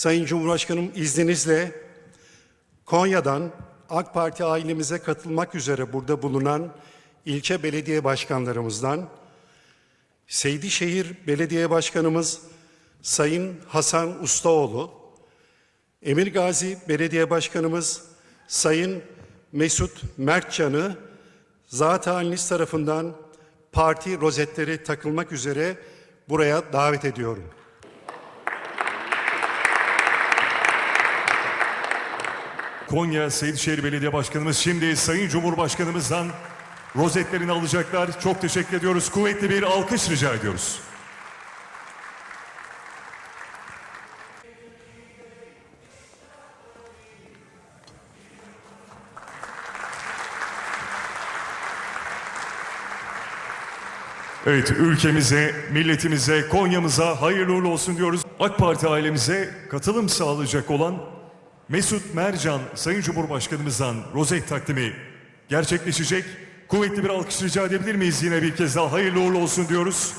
Sayın Cumhurbaşkanım izninizle Konya'dan AK Parti ailemize katılmak üzere burada bulunan ilçe belediye başkanlarımızdan Seydişehir Belediye Başkanımız Sayın Hasan Ustaoğlu, Emirgazi Belediye Başkanımız Sayın Mesut Mertcan'ı zat haliniz tarafından parti rozetleri takılmak üzere buraya davet ediyorum. Konya Seydişehir Belediye Başkanımız şimdi Sayın Cumhurbaşkanımızdan rozetlerini alacaklar. Çok teşekkür ediyoruz. Kuvvetli bir alkış rica ediyoruz. Evet, ülkemize, milletimize, Konya'mıza hayırlı uğurlu olsun diyoruz. AK Parti ailemize katılım sağlayacak olan Mesut Mercan Sayın Cumhurbaşkanımızdan rozet takdimi gerçekleşecek. Kuvvetli bir alkış rica edebilir miyiz? Yine bir kez daha hayırlı uğurlu olsun diyoruz.